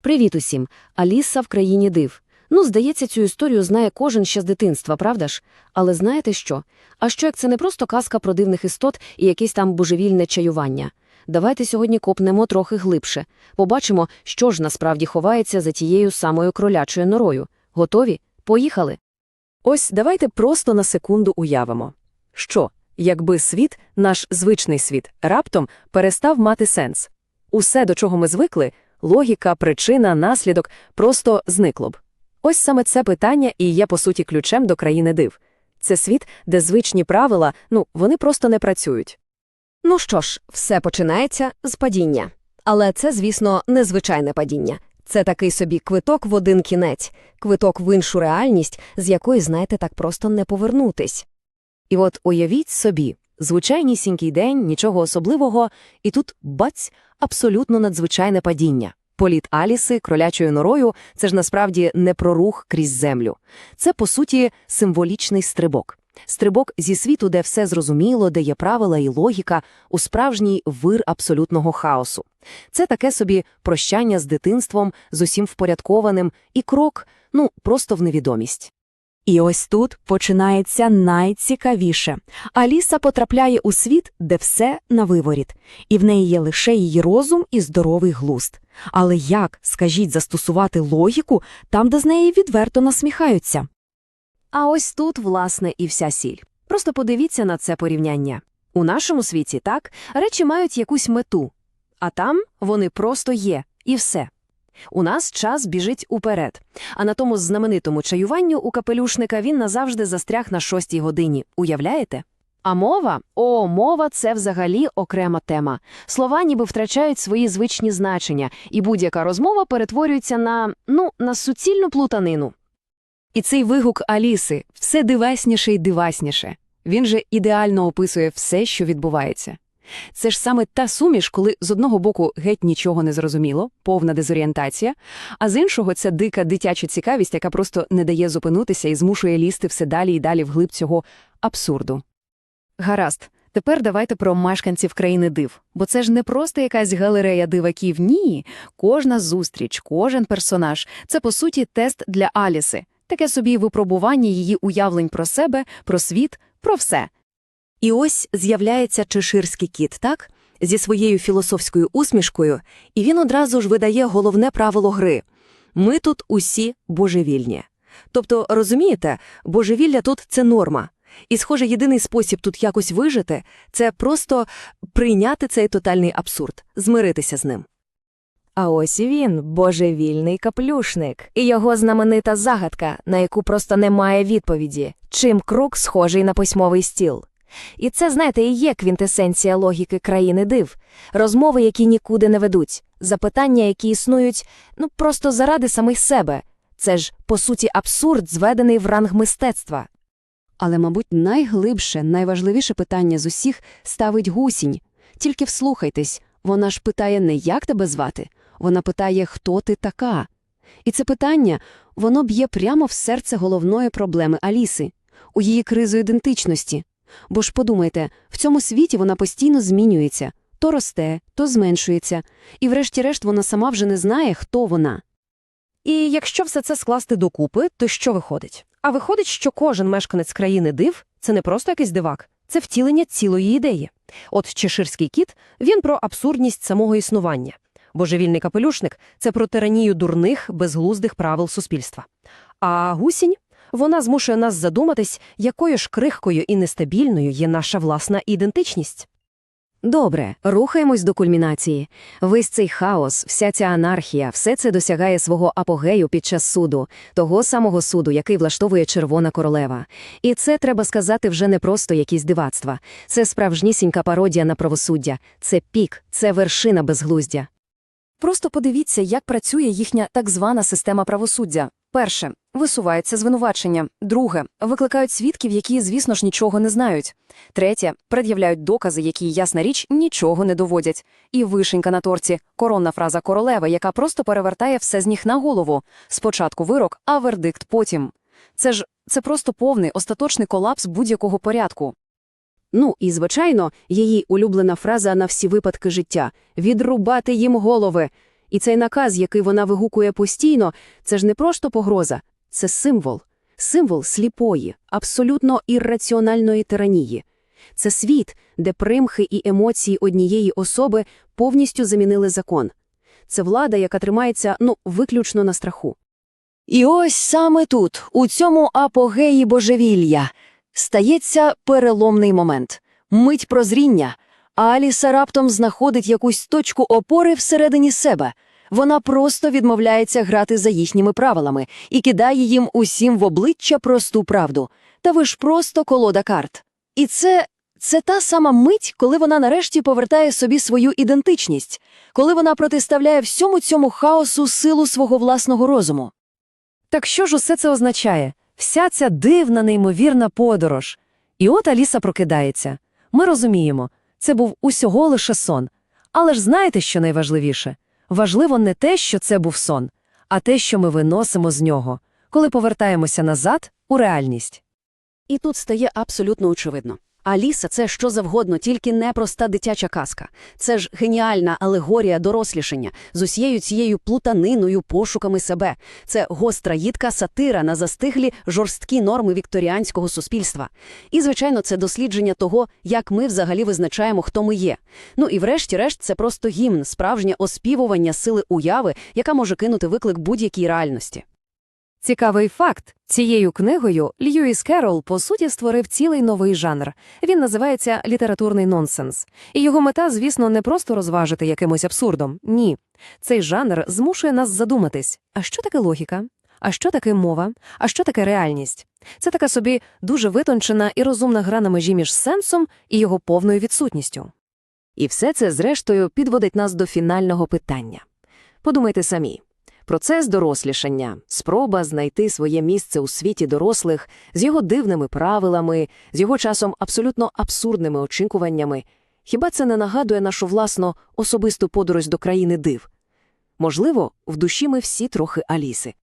Привіт усім! Аліса в країні див. Ну, здається, цю історію знає кожен ще з дитинства, правда ж? Але знаєте що? А що як це не просто казка про дивних істот і якесь там божевільне чаювання? Давайте сьогодні копнемо трохи глибше. Побачимо, що ж насправді ховається за тією самою кролячою норою. Готові? Поїхали! Ось давайте просто на секунду уявимо. Що, якби світ, наш звичний світ, раптом перестав мати сенс? Усе, до чого ми звикли, логіка, причина, наслідок, просто зникло б. Ось саме це питання і є, по суті, ключем до країни див. Це світ, де звичні правила, ну, вони просто не працюють. Ну що ж, все починається з падіння. Але це, звісно, незвичайне падіння. Це такий собі квиток в один кінець, квиток в іншу реальність, з якої, знаєте, так просто не повернутись. І от уявіть собі, звичайнісінький день, нічого особливого, і тут бац, абсолютно надзвичайне падіння. Політ Аліси кролячою норою це ж насправді не про рух крізь землю. Це, по суті, символічний стрибок. Стрибок зі світу, де все зрозуміло, де є правила і логіка, у справжній вир абсолютного хаосу. Це таке собі прощання з дитинством, з усім впорядкованим, і крок, ну, просто в невідомість. І ось тут починається найцікавіше. Аліса потрапляє у світ, де все на виворіт, і в неї є лише її розум і здоровий глузд. Але як, скажіть, застосувати логіку там, де з неї відверто насміхаються? А ось тут, власне, і вся сіль. Просто подивіться на це порівняння. У нашому світі, так, речі мають якусь мету, а там вони просто є, і все. У нас час біжить уперед, а на тому знаменитому чаюванню у капелюшника він назавжди застряг на шостій годині. Уявляєте? А мова? О, мова це взагалі окрема тема. Слова ніби втрачають свої звичні значення, і будь-яка розмова перетворюється на, ну, на суцільну плутанину. І цей вигук Аліси все дивасніше і дивасніше. Він же ідеально описує все, що відбувається. Це ж саме та суміш, коли з одного боку геть нічого не зрозуміло, повна дезорієнтація, а з іншого ця дика дитяча цікавість, яка просто не дає зупинутися і змушує лізти все далі і далі вглиб цього абсурду. Гаразд, тепер давайте про мешканців країни див, бо це ж не просто якась галерея диваків, ні. Кожна зустріч, кожен персонаж це по суті тест для Аліси, таке собі випробування її уявлень про себе, про світ, про все. І ось з'являється чеширський кіт, так? Зі своєю філософською усмішкою, і він одразу ж видає головне правило гри – ми тут усі божевільні. Тобто, розумієте, божевілля тут – це норма. І, схоже, єдиний спосіб тут якось вижити – це просто прийняти цей тотальний абсурд, змиритися з ним. А ось він, божевільний каплюшник, і його знаменита загадка, на яку просто немає відповіді, чим круг схожий на письмовий стіл. І це, знаєте, і є квінтесенція логіки країни див, розмови, які нікуди не ведуть, запитання, які існують, ну просто заради самих себе. Це ж, по суті, абсурд, зведений в ранг мистецтва. Але, мабуть, найглибше, найважливіше питання з усіх ставить гусінь. Тільки вслухайтесь, вона ж питає не як тебе звати, вона питає, хто ти така. І це питання, воно б'є прямо в серце головної проблеми Аліси, у її кризу ідентичності. Бо ж подумайте, в цьому світі вона постійно змінюється, то росте, то зменшується, і врешті-решт вона сама вже не знає, хто вона. І якщо все це скласти докупи, то що виходить? А виходить, що кожен мешканець країни див це не просто якийсь дивак, це втілення цілої ідеї. От чеширський кіт він про абсурдність самого існування. Божевільний капелюшник це про тиранію дурних, безглуздих правил суспільства. А гусінь вона змушує нас задуматись, якою ж крихкою і нестабільною є наша власна ідентичність. Добре, рухаємось до кульмінації. Весь цей хаос, вся ця анархія, все це досягає свого апогею під час суду, того самого суду, який влаштовує Червона королева. І це, треба сказати, вже не просто якісь дивацтва. Це справжнісінька пародія на правосуддя, це пік, це вершина безглуздя. Просто подивіться, як працює їхня так звана система правосуддя. Перше висувається звинувачення. Друге викликають свідків, які, звісно ж, нічого не знають. Третє пред'являють докази, які, ясна річ, нічого не доводять. І вишенька на торці коронна фраза королеви, яка просто перевертає все з ніг на голову. Спочатку вирок, а вердикт потім. Це ж це просто повний остаточний колапс будь-якого порядку. Ну і, звичайно, її улюблена фраза на всі випадки життя відрубати їм голови. І цей наказ, який вона вигукує постійно, це ж не просто погроза, це символ. Символ сліпої, абсолютно ірраціональної тиранії. Це світ, де примхи і емоції однієї особи повністю замінили закон. Це влада, яка тримається, ну, виключно на страху. І ось саме тут, у цьому апогеї божевілля, стається переломний момент – мить прозріння. Аліса раптом знаходить якусь точку опори всередині себе. Вона просто відмовляється грати за їхніми правилами і кидає їм усім в обличчя просту правду. Та ви ж просто колода карт. І це, це та сама мить, коли вона нарешті повертає собі свою ідентичність, коли вона протиставляє всьому цьому хаосу силу свого власного розуму. Так що ж усе це означає? Вся ця дивна, неймовірна подорож. І от Аліса прокидається. Ми розуміємо, це був усього лише сон. Але ж знаєте, що найважливіше? Важливо не те, що це був сон, а те, що ми виносимо з нього, коли повертаємося назад у реальність. І тут стає абсолютно очевидно. Аліса – це що завгодно, тільки не проста дитяча казка. Це ж геніальна алегорія дорослішання з усією цією плутаниною, пошуками себе. Це гостра їдка сатира на застиглі жорсткі норми вікторіанського суспільства. І, звичайно, це дослідження того, як ми взагалі визначаємо, хто ми є. Ну і врешті-решт це просто гімн, справжнє оспівування сили уяви, яка може кинути виклик будь-якій реальності. Цікавий факт. Цією книгою Льюіс Керрол, по суті, створив цілий новий жанр. Він називається літературний нонсенс. І його мета, звісно, не просто розважити якимось абсурдом. Ні. Цей жанр змушує нас задуматись, а що таке логіка? А що таке мова? А що таке реальність? Це така собі дуже витончена і розумна гра на межі між сенсом і його повною відсутністю. І все це, зрештою, підводить нас до фінального питання. Подумайте самі. Процес дорослішання, спроба знайти своє місце у світі дорослих з його дивними правилами, з його часом абсолютно абсурдними очікуваннями. Хіба це не нагадує нашу власну особисту подорож до країни див? Можливо, в душі ми всі трохи Аліси.